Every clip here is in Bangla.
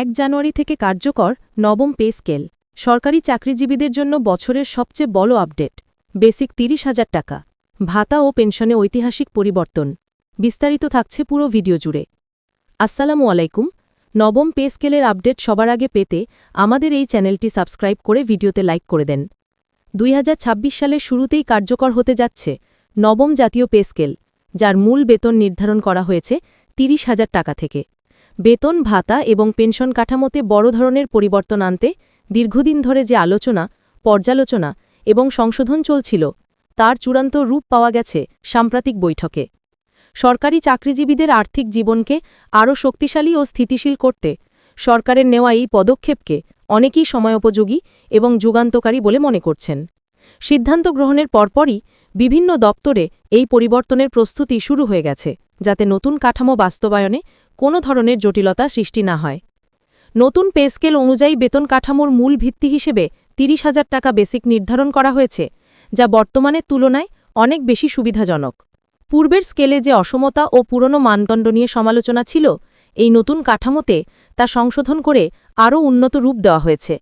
এক জানুয়ারি থেকে কার্যকর নবম পে স্কেল। সরকারি চাকরিজীবীদের জন্য বছরের সবচেয়ে বড় আপডেট। বেসিক তিরিশ হাজার টাকা। ভাতা ও পেনশনে ঐতিহাসিক পরিবর্তন। বিস্তারিত থাকছে পুরো ভিডিও জুড়ে। আসসালামু আলাইকুম। নবম পে স্কেলের আপডেট সবার আগে পেতে আমাদের এই চ্যানেলটি সাবস্ক্রাইব করে ভিডিওতে লাইক করে দেন। দুই হাজার সালের শুরুতেই কার্যকর হতে যাচ্ছে নবম জাতীয় পে স্কেল, যার মূল বেতন নির্ধারণ করা হয়েছে তিরিশ হাজার টাকা থেকে। বেতন, ভাতা এবং পেনশন কাঠামোতে বড় ধরনের পরিবর্তন আনতে দীর্ঘদিন ধরে যে আলোচনা, পর্যালোচনা এবং সংশোধন চলছিল, তার চূড়ান্ত রূপ পাওয়া গেছে সাম্প্রতিক বৈঠকে। সরকারি চাকরিজীবীদের আর্থিক জীবনকে আরও শক্তিশালী ও স্থিতিশীল করতে সরকারের নেওয়া এই পদক্ষেপকে অনেকেই সময়োপযোগী এবং যুগান্তকারী বলে মনে করছেন। সিদ্ধান্ত গ্রহণের পরপরই বিভিন্ন দপ্তরে এই পরিবর্তনের প্রস্তুতি শুরু হয়ে গেছে, যাতে নতুন কাঠামো বাস্তবায়নে কোনো ধরনের জটিলতা সৃষ্টি না হয়। নতুন পে স্কেল অনুযায়ী বেতন কাঠামোর মূল ভিত্তি হিসেবে তিরিশ হাজার টাকা বেসিক নির্ধারণ করা হয়েছে, যা বর্তমানের তুলনায় অনেক বেশি সুবিধাজনক। পূর্বের স্কেলে যে অসমতা ও পুরনো মানদণ্ড নিয়ে সমালোচনা ছিল, এই নতুন কাঠামোতে তা সংশোধন করে আরও উন্নত রূপ দেওয়া হয়েছে।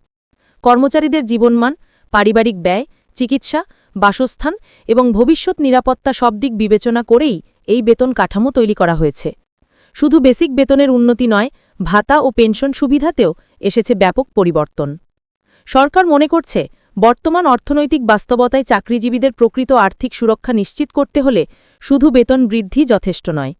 কর্মচারীদের জীবনমান, পারিবারিক ব্যয়, চিকিৎসা, বাসস্থান এবং ভবিষ্যৎ নিরাপত্তা সব দিক বিবেচনা করেই এই বেতন কাঠামো তৈরি করা হয়েছে। শুধু বেসিক বেতনের উন্নতি নয়, ভাতা ও পেনশন সুবিধাতেও এসেছে ব্যাপক পরিবর্তন। সরকার মনে করছে, বর্তমান অর্থনৈতিক বাস্তবতায় চাকরিজীবীদের প্রকৃত আর্থিক সুরক্ষা নিশ্চিত করতে হলে শুধু বেতন বৃদ্ধি যথেষ্ট নয়।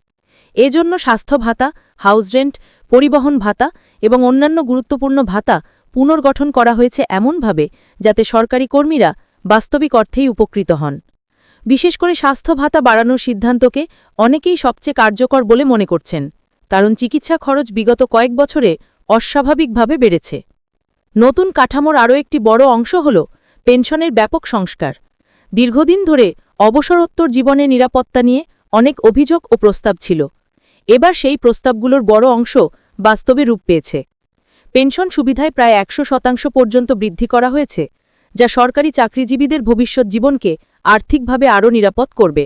এজন্য স্বাস্থ্য ভাতা, হাউস রেন্ট, পরিবহন ভাতা এবং অন্যান্য গুরুত্বপূর্ণ ভাতা পুনর্গঠন করা হয়েছে এমনভাবে যাতে সরকারি কর্মীরা বাস্তবিক অর্থেই উপকৃত হন। বিশেষ করে স্বাস্থ্য ভাতা বাড়ানোর সিদ্ধান্তকে অনেকেই সবচেয়ে কার্যকর বলে মনে করছেন। কারণ চিকিৎসা খরচ বিগত কয়েক বছরে অস্বাভাবিকভাবে বেড়েছে। নতুন কাঠামোর আরও একটি বড় অংশ হল পেনশনের ব্যাপক সংস্কার। দীর্ঘদিন ধরে অবসরোত্তর জীবনে নিরাপত্তা নিয়ে অনেক অভিযোগ ও প্রস্তাব ছিল। এবার সেই প্রস্তাবগুলোর বড় অংশ বাস্তবে রূপ পেয়েছে। পেনশন সুবিধায় প্রায় একশো শতাংশ পর্যন্ত বৃদ্ধি করা হয়েছে, যা সরকারি চাকরিজীবীদের ভবিষ্যৎ জীবনকে আর্থিকভাবে আরও নিরাপদ করবে।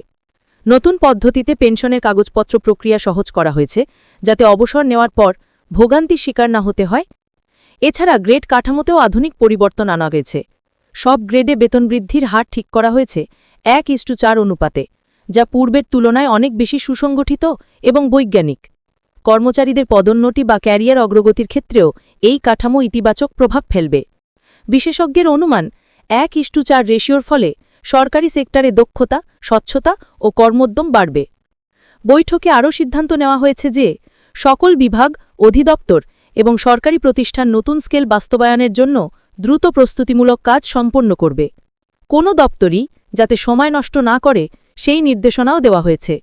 নতুন পদ্ধতিতে পেনশনের কাগজপত্র প্রক্রিয়া সহজ করা হয়েছে, যাতে অবসর নেওয়ার পর ভোগান্তি শিকার না হতে হয়। এছাড়া গ্রেড কাঠামোতেও আধুনিক পরিবর্তন আনা গেছে। সব গ্রেডে বেতন বৃদ্ধির হার ঠিক করা হয়েছে এক ইস্টু চার অনুপাতে, যা পূর্বের তুলনায় অনেক বেশি সুসংগঠিত এবং বৈজ্ঞানিক। কর্মচারীদের পদোন্নতি বা ক্যারিয়ার অগ্রগতির ক্ষেত্রেও এই কাঠামো ইতিবাচক প্রভাব ফেলবে। বিশেষজ্ঞের অনুমান, এক ইস্টু চার রেশিওর ফলে সরকারি সেক্টরে দক্ষতা, স্বচ্ছতা ও কর্মোদ্যম বাড়বে। বৈঠকে আরও সিদ্ধান্ত নেওয়া হয়েছে যে, সকল বিভাগ, অধিদপ্তর এবং সরকারি প্রতিষ্ঠান নতুন স্কেল বাস্তবায়নের জন্য দ্রুত প্রস্তুতিমূলক কাজ সম্পন্ন করবে। কোনো দপ্তরই যাতে সময় নষ্ট না করে, সেই নির্দেশনাও দেওয়া হয়েছে।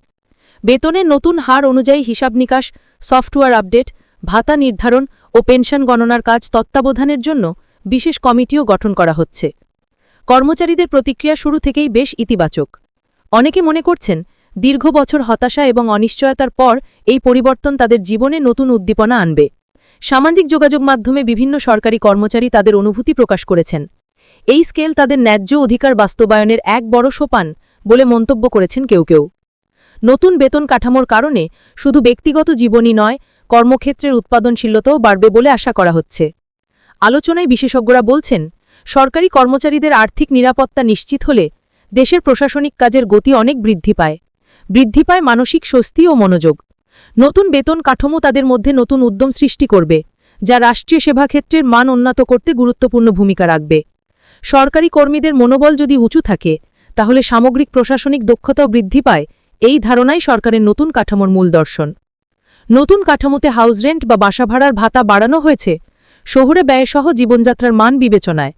বেতনের নতুন হার অনুযায়ী হিসাব নিকাশ, সফটওয়্যার আপডেট, ভাতা নির্ধারণ ও পেনশন গণনার কাজ তত্ত্বাবধানের জন্য বিশেষ কমিটিও গঠন করা হচ্ছে। কর্মচারীদের প্রতিক্রিয়া শুরু থেকেই বেশ ইতিবাচক। অনেকে মনে করছেন, দীর্ঘ বছর হতাশা এবং অনিশ্চয়তার পর এই পরিবর্তন তাদের জীবনে নতুন উদ্দীপনা আনবে। সামাজিক যোগাযোগ মাধ্যমে বিভিন্ন সরকারি কর্মচারী তাদের অনুভূতি প্রকাশ করেছেন। এই স্কেল তাদের ন্যায্য অধিকার বাস্তবায়নের এক বড় সোপান বলে মন্তব্য করেছেন কেউ কেউ। নতুন বেতন কাঠামোর কারণে শুধু ব্যক্তিগত জীবনই নয়, কর্মক্ষেত্রের উৎপাদনশীলতাও বাড়বে বলে আশা করা হচ্ছে। আলোচনায় বিশেষজ্ঞরা বলছেন সরকারি কর্মচারীদের আর্থিক নিরাপত্তা নিশ্চিত হলে দেশের প্রশাসনিক কাজের গতি অনেক বৃদ্ধি পায়। বৃদ্ধি পায় মানসিক স্বস্তি ও মনোযোগ। নতুন বেতন কাঠামো তাদের মধ্যে নতুন উদ্যম সৃষ্টি করবে, যা রাষ্ট্রীয় সেবাক্ষেত্রের মান উন্নত করতে গুরুত্বপূর্ণ ভূমিকা রাখবে। সরকারি কর্মীদের মনোবল যদি উঁচু থাকে, তাহলে সামগ্রিক প্রশাসনিক দক্ষতাও বৃদ্ধি পায়, এই ধারণাই সরকারের নতুন কাঠামোর মূল দর্শন। নতুন কাঠামোতে হাউস রেন্ট বা বাসা ভাড়ার ভাতা বাড়ানো হয়েছে, শহরে ব্যয়সহ জীবনযাত্রার মান বিবেচনায়।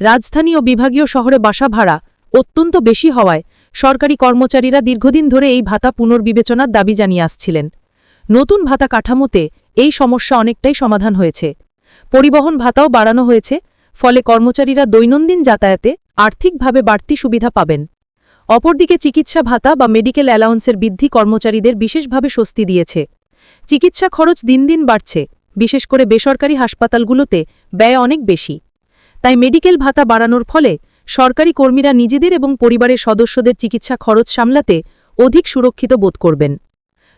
রাজধানী ও বিভাগীয় শহরে বাসা ভাড়া অত্যন্ত বেশি হওয়ায় সরকারি কর্মচারীরা দীর্ঘদিন ধরে এই ভাতা পুনর্বিবেচনার দাবি জানিয়ে আসছিলেন। নতুন ভাতা কাঠামোতে এই সমস্যা অনেকটাই সমাধান হয়েছে। পরিবহন ভাতাও বাড়ানো হয়েছে, ফলে কর্মচারীরা দৈনন্দিন যাতায়াতে আর্থিকভাবে বাড়তি সুবিধা পাবেন। অপরদিকে চিকিৎসা ভাতা বা মেডিকেল অ্যালাউন্সের বৃদ্ধি কর্মচারীদের বিশেষভাবে স্বস্তি দিয়েছে। চিকিৎসা খরচ দিন দিন বাড়ছে, বিশেষ করে বেসরকারি হাসপাতালগুলোতে ব্যয় অনেক বেশি। তাই মেডিকেল ভাতা বাড়ানোর ফলে সরকারি কর্মীরা নিজেদের এবং পরিবারের সদস্যদের চিকিৎসা খরচ সামলাতে অধিক সুরক্ষিত বোধ করবেন।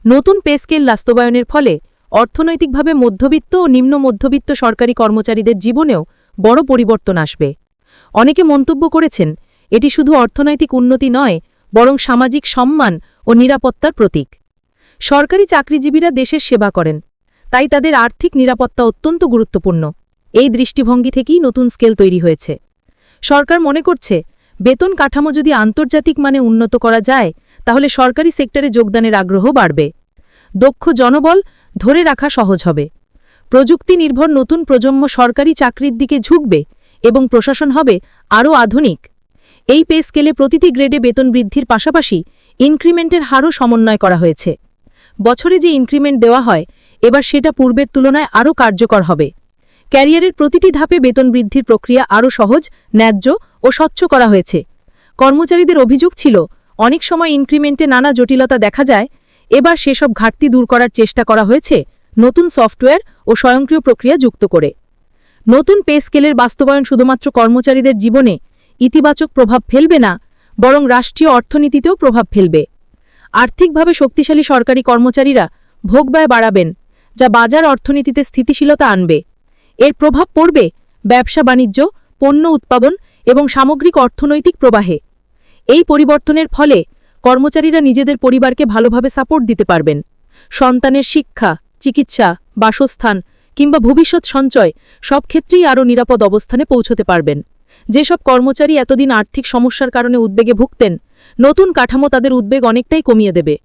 নতুন পেস্কেল বাস্তবায়নের ফলে অর্থনৈতিকভাবে মধ্যবিত্ত ও নিম্ন মধ্যবিত্ত সরকারি কর্মচারীদের জীবনেও বড় পরিবর্তন আসবে। অনেকে মন্তব্য করেছেন, এটি শুধু অর্থনৈতিক উন্নতি নয়, বরং সামাজিক সম্মান ও নিরাপত্তার প্রতীক। সরকারি চাকরিজীবীরা দেশের সেবা করেন, তাই তাদের আর্থিক নিরাপত্তা অত্যন্ত গুরুত্বপূর্ণ। এই দৃষ্টিভঙ্গি থেকেই নতুন স্কেল তৈরি হয়েছে। সরকার মনে করছে, বেতন কাঠামো যদি আন্তর্জাতিক মানে উন্নত করা যায়, তাহলে সরকারি সেক্টরে যোগদানের আগ্রহ বাড়বে। দক্ষ জনবল ধরে রাখা সহজ হবে। প্রযুক্তি নির্ভর নতুন প্রজন্ম সরকারি চাকরির দিকে ঝুঁকবে এবং প্রশাসন হবে আরও আধুনিক। এই পে স্কেলে প্রতিটি গ্রেডে বেতন বৃদ্ধির পাশাপাশি ইনক্রিমেন্টের হারও সমন্বয় করা হয়েছে। বছরে যে ইনক্রিমেন্ট দেওয়া হয়, এবার সেটা পূর্বের তুলনায় আরও কার্যকর হবে। ক্যারিয়ারের প্রতিটি ধাপে বেতন বৃদ্ধির প্রক্রিয়া আরও সহজ, ন্যায্য ও স্বচ্ছ করা হয়েছে। কর্মচারীদের অভিযোগ ছিল, অনেক সময় ইনক্রিমেন্টে নানা জটিলতা দেখা যায়, এবার সেসব ঘাটতি দূর করার চেষ্টা করা হয়েছে, নতুন সফটওয়্যার ও স্বয়ংক্রিয় প্রক্রিয়া যুক্ত করে। নতুন পে স্কেলের বাস্তবায়ন শুধুমাত্র কর্মচারীদের জীবনে ইতিবাচক প্রভাব ফেলবে না, বরং রাষ্ট্রীয় অর্থনীতিতেও প্রভাব ফেলবে। আর্থিকভাবে শক্তিশালী সরকারি কর্মচারীরা ভোগব্যয় বাড়াবেন, যা বাজার অর্থনীতিতে স্থিতিশীলতা আনবে। এর প্রভাব পড়বে ব্যবসা, বাণিজ্য, পণ্য উৎপাদন এবং সামগ্রিক অর্থনৈতিক প্রবাহে। এই পরিবর্তনের ফলে কর্মচারীরা নিজেদের পরিবারকে ভালোভাবে সাপোর্ট দিতে পারবেন। সন্তানের শিক্ষা, চিকিৎসা, বাসস্থান কিংবা ভবিষ্যৎ সঞ্চয় সব ক্ষেত্রেই আরও নিরাপদ অবস্থানে পৌঁছতে পারবেন। যেসব কর্মচারী এতদিন আর্থিক সমস্যার কারণে উদ্বেগে ভুগতেন, নতুন কাঠামো তাদের উদ্বেগ অনেকটাই কমিয়ে দেবে।